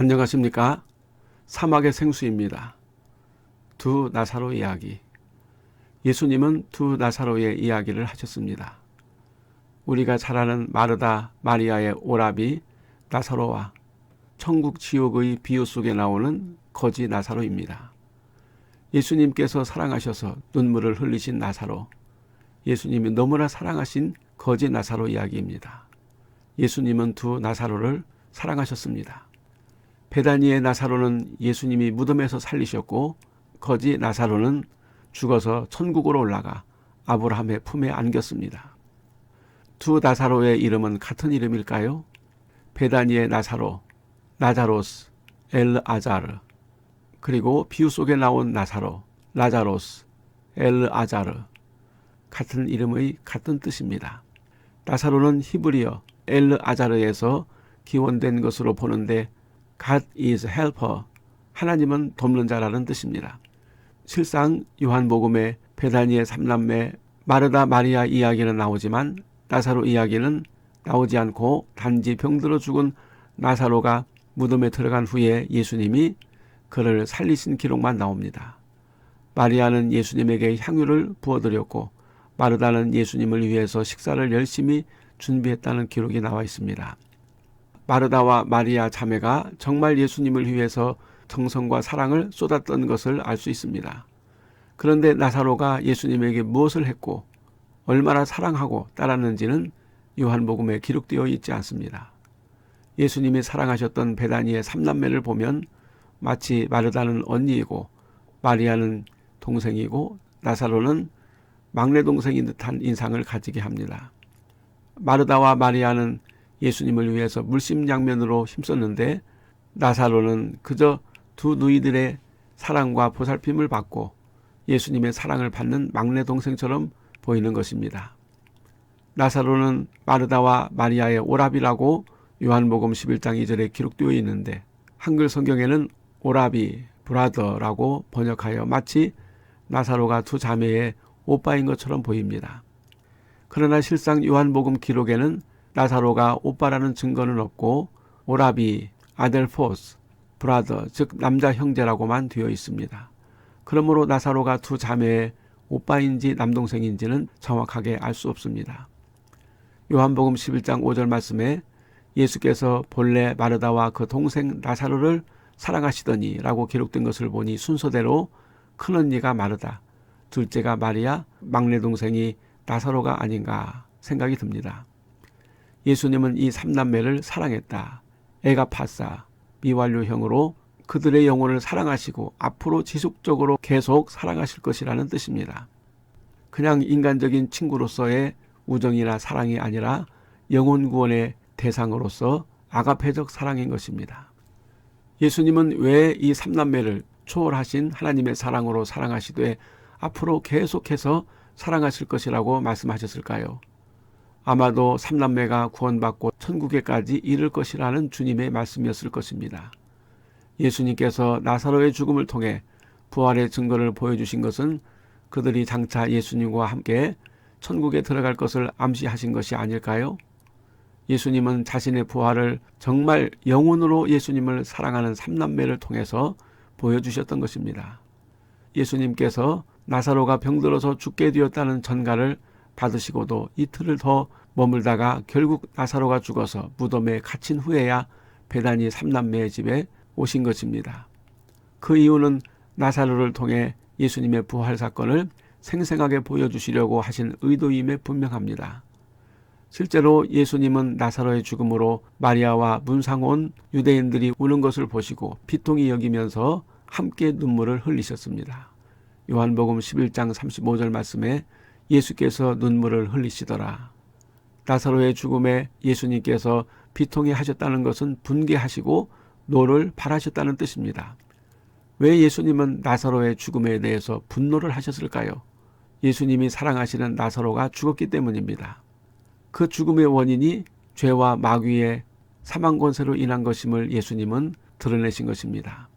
안녕하십니까? 사막의 생수입니다. 두 나사로 이야기. 예수님은 두 나사로의 이야기를 하셨습니다. 우리가 잘 아는 마르다 마리아의 오라비 나사로와 천국 지옥의 비유 속에 나오는 거지 나사로입니다. 예수님께서 사랑하셔서 눈물을 흘리신 나사로, 예수님이 너무나 사랑하신 거지 나사로 이야기입니다. 예수님은 두 나사로를 사랑하셨습니다. 베다니의 나사로는 예수님이 무덤에서 살리셨고 거지 나사로는 죽어서 천국으로 올라가 아브라함의 품에 안겼습니다. 두 나사로의 이름은 같은 이름일까요? 베다니의 나사로, 나자로스, 엘 아자르, 그리고 비유 속에 나온 나사로, 라자로스, 엘 아자르, 같은 이름의 같은 뜻입니다. 나사로는 히브리어 엘 아자르에서 기원된 것으로 보는데 God is helper, 하나님은 돕는 자라는 뜻입니다. 실상 요한복음의 베다니의 삼남매 마르다 마리아 이야기는 나오지만 나사로 이야기는 나오지 않고 단지 병들어 죽은 나사로가 무덤에 들어간 후에 예수님이 그를 살리신 기록만 나옵니다. 마리아는 예수님에게 향유를 부어드렸고 마르다는 예수님을 위해서 식사를 열심히 준비했다는 기록이 나와 있습니다. 마르다와 마리아 자매가 정말 예수님을 위해서 정성과 사랑을 쏟았던 것을 알 수 있습니다. 그런데 나사로가 예수님에게 무엇을 했고 얼마나 사랑하고 따랐는지는 요한복음에 기록되어 있지 않습니다. 예수님이 사랑하셨던 베다니의 삼남매를 보면 마치 마르다는 언니이고 마리아는 동생이고 나사로는 막내 동생인 듯한 인상을 가지게 합니다. 마르다와 마리아는 예수님을 위해서 물심양면으로 힘썼는데 나사로는 그저 두 누이들의 사랑과 보살핌을 받고 예수님의 사랑을 받는 막내 동생처럼 보이는 것입니다. 나사로는 마르다와 마리아의 오랍이라고 요한복음 11장 2절에 기록되어 있는데 한글 성경에는 오라비, 브라더라고 번역하여 마치 나사로가 두 자매의 오빠인 것처럼 보입니다. 그러나 실상 요한복음 기록에는 나사로가 오빠라는 증거는 없고 오라비, 아델포스, 브라더, 즉 남자 형제라고만 되어 있습니다. 그러므로 나사로가 두 자매의 오빠인지 남동생인지는 정확하게 알 수 없습니다. 요한복음 11장 5절 말씀에 예수께서 본래 마르다와 그 동생 나사로를 사랑하시더니 라고 기록된 것을 보니 순서대로 큰언니가 마르다, 둘째가 마리아, 막내 동생이 나사로가 아닌가 생각이 듭니다. 예수님은 이 삼남매를 사랑했다. 에가파사, 미완료형으로 그들의 영혼을 사랑하시고 앞으로 지속적으로 계속 사랑하실 것이라는 뜻입니다. 그냥 인간적인 친구로서의 우정이나 사랑이 아니라 영혼 구원의 대상으로서 아가페적 사랑인 것입니다. 예수님은 왜 이 삼남매를 초월하신 하나님의 사랑으로 사랑하시되 앞으로 계속해서 사랑하실 것이라고 말씀하셨을까요? 아마도 삼남매가 구원받고 천국에까지 이를 것이라는 주님의 말씀이었을 것입니다. 예수님께서 나사로의 죽음을 통해 부활의 증거를 보여주신 것은 그들이 장차 예수님과 함께 천국에 들어갈 것을 암시하신 것이 아닐까요? 예수님은 자신의 부활을 정말 영혼으로 예수님을 사랑하는 삼남매를 통해서 보여주셨던 것입니다. 예수님께서 나사로가 병들어서 죽게 되었다는 전가를 받으시고도 이틀을 더 머물다가 결국 나사로가 죽어서 무덤에 갇힌 후에야 베다니 삼남매의 집에 오신 것입니다. 그 이유는 나사로를 통해 예수님의 부활 사건을 생생하게 보여주시려고 하신 의도임에 분명합니다. 실제로 예수님은 나사로의 죽음으로 마리아와 문상 온 유대인들이 우는 것을 보시고 비통이 여기면서 함께 눈물을 흘리셨습니다. 요한복음 11장 35절 말씀에 예수께서 눈물을 흘리시더라. 나사로의 죽음에 예수님께서 비통해 하셨다는 것은 분개하시고 노를 바라셨다는 뜻입니다. 왜 예수님은 나사로의 죽음에 대해서 분노를 하셨을까요? 예수님이 사랑하시는 나사로가 죽었기 때문입니다. 그 죽음의 원인이 죄와 마귀의 사망 권세로 인한 것임을 예수님은 드러내신 것입니다.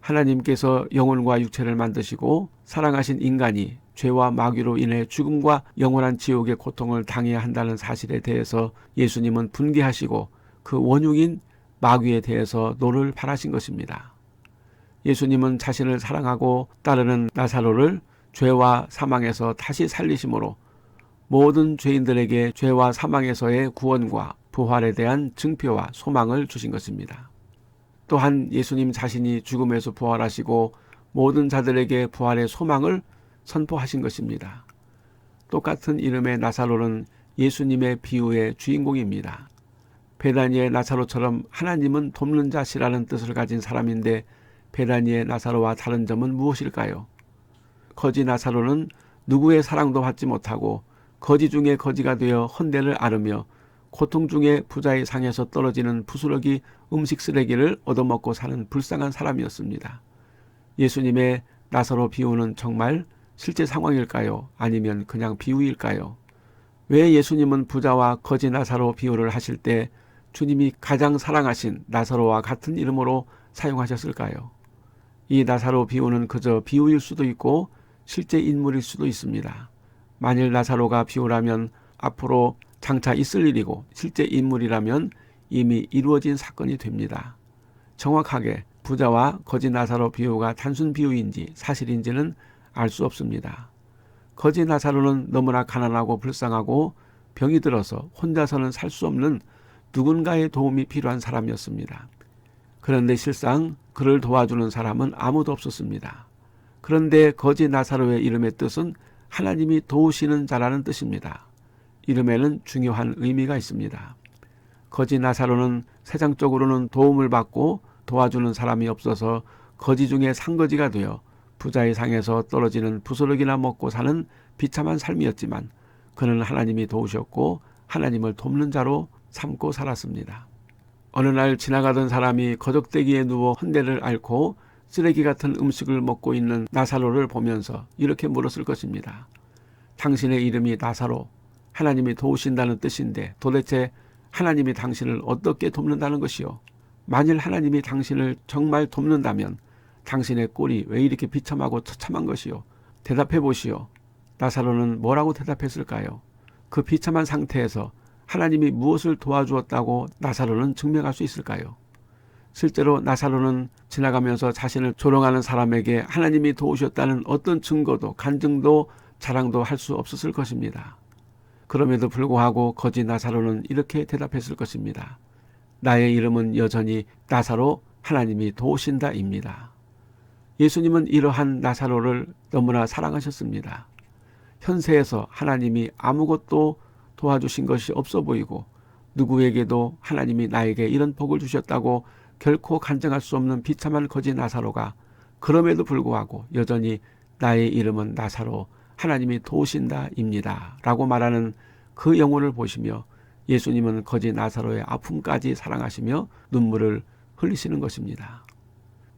하나님께서 영혼과 육체를 만드시고 사랑하신 인간이 죄와 마귀로 인해 죽음과 영원한 지옥의 고통을 당해야 한다는 사실에 대해서 예수님은 분개하시고 그 원흉인 마귀에 대해서 노를 바라신 것입니다. 예수님은 자신을 사랑하고 따르는 나사로를 죄와 사망에서 다시 살리심으로 모든 죄인들에게 죄와 사망에서의 구원과 부활에 대한 증표와 소망을 주신 것입니다. 또한 예수님 자신이 죽음에서 부활하시고 모든 자들에게 부활의 소망을 선포하신 것입니다. 똑같은 이름의 나사로는 예수님의 비유의 주인공입니다. 베다니의 나사로처럼 하나님은 돕는 자시라는 뜻을 가진 사람인데 베다니의 나사로와 다른 점은 무엇일까요? 거지 나사로는 누구의 사랑도 받지 못하고 거지 중에 거지가 되어 헌대를 앓으며 고통 중에 부자의 상에서 떨어지는 부스러기 음식 쓰레기를 얻어먹고 사는 불쌍한 사람이었습니다. 예수님의 나사로 비유는 정말 실제 상황일까요? 아니면 그냥 비유일까요? 왜 예수님은 부자와 거지 나사로 비유를 하실 때 주님이 가장 사랑하신 나사로와 같은 이름으로 사용하셨을까요? 이 나사로 비유는 그저 비유일 수도 있고 실제 인물일 수도 있습니다. 만일 나사로가 비유라면 앞으로 장차 있을 일이고 실제 인물이라면 이미 이루어진 사건이 됩니다. 정확하게 부자와 거지 나사로 비유가 단순 비유인지 사실인지는 알 수 없습니다. 거지 나사로는 너무나 가난하고 불쌍하고 병이 들어서 혼자서는 살 수 없는 누군가의 도움이 필요한 사람이었습니다. 그런데 실상 그를 도와주는 사람은 아무도 없었습니다. 그런데 거지 나사로의 이름의 뜻은 하나님이 도우시는 자라는 뜻입니다. 이름에는 중요한 의미가 있습니다. 거지 나사로는 세상적으로는 도움을 받고 도와주는 사람이 없어서 거지 중에 상거지가 되어 부자의 상에서 떨어지는 부스러기나 먹고 사는 비참한 삶이었지만 그는 하나님이 도우셨고 하나님을 돕는 자로 삼고 살았습니다. 어느 날 지나가던 사람이 거적대기에 누워 헌대를 앓고 쓰레기 같은 음식을 먹고 있는 나사로를 보면서 이렇게 물었을 것입니다. 당신의 이름이 나사로, 하나님이 도우신다는 뜻인데 도대체 하나님이 당신을 어떻게 돕는다는 것이요? 만일 하나님이 당신을 정말 돕는다면 당신의 꼴이 왜 이렇게 비참하고 처참한 것이요? 대답해 보시오. 나사로는 뭐라고 대답했을까요? 그 비참한 상태에서 하나님이 무엇을 도와주었다고 나사로는 증명할 수 있을까요? 실제로 나사로는 지나가면서 자신을 조롱하는 사람에게 하나님이 도우셨다는 어떤 증거도 간증도 자랑도 할 수 없었을 것입니다. 그럼에도 불구하고 거지 나사로는 이렇게 대답했을 것입니다. 나의 이름은 여전히 나사로 하나님이 도우신다입니다. 예수님은 이러한 나사로를 너무나 사랑하셨습니다. 현세에서 하나님이 아무것도 도와주신 것이 없어 보이고 누구에게도 하나님이 나에게 이런 복을 주셨다고 결코 간증할 수 없는 비참한 거지 나사로가 그럼에도 불구하고 여전히 나의 이름은 나사로 하나님이 도우신다입니다. 라고 말하는 그 영혼을 보시며 예수님은 거지 나사로의 아픔까지 사랑하시며 눈물을 흘리시는 것입니다.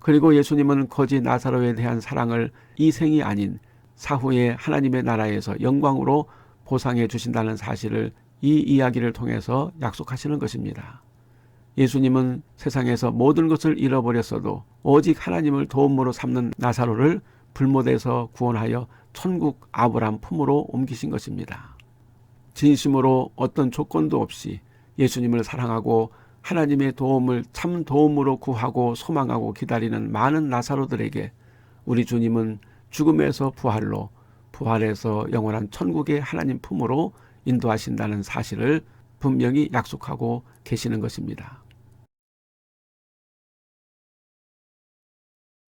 그리고 예수님은 거지 나사로에 대한 사랑을 이 생이 아닌 사후에 하나님의 나라에서 영광으로 보상해 주신다는 사실을 이 이야기를 통해서 약속하시는 것입니다. 예수님은 세상에서 모든 것을 잃어버렸어도 오직 하나님을 도움으로 삼는 나사로를 불못에서 구원하여 천국 아브람 품으로 옮기신 것입니다. 진심으로 어떤 조건도 없이 예수님을 사랑하고 하나님의 도움을 참 도움으로 구하고 소망하고 기다리는 많은 나사로들에게 우리 주님은 죽음에서 부활로 부활해서 영원한 천국의 하나님 품으로 인도하신다는 사실을 분명히 약속하고 계시는 것입니다.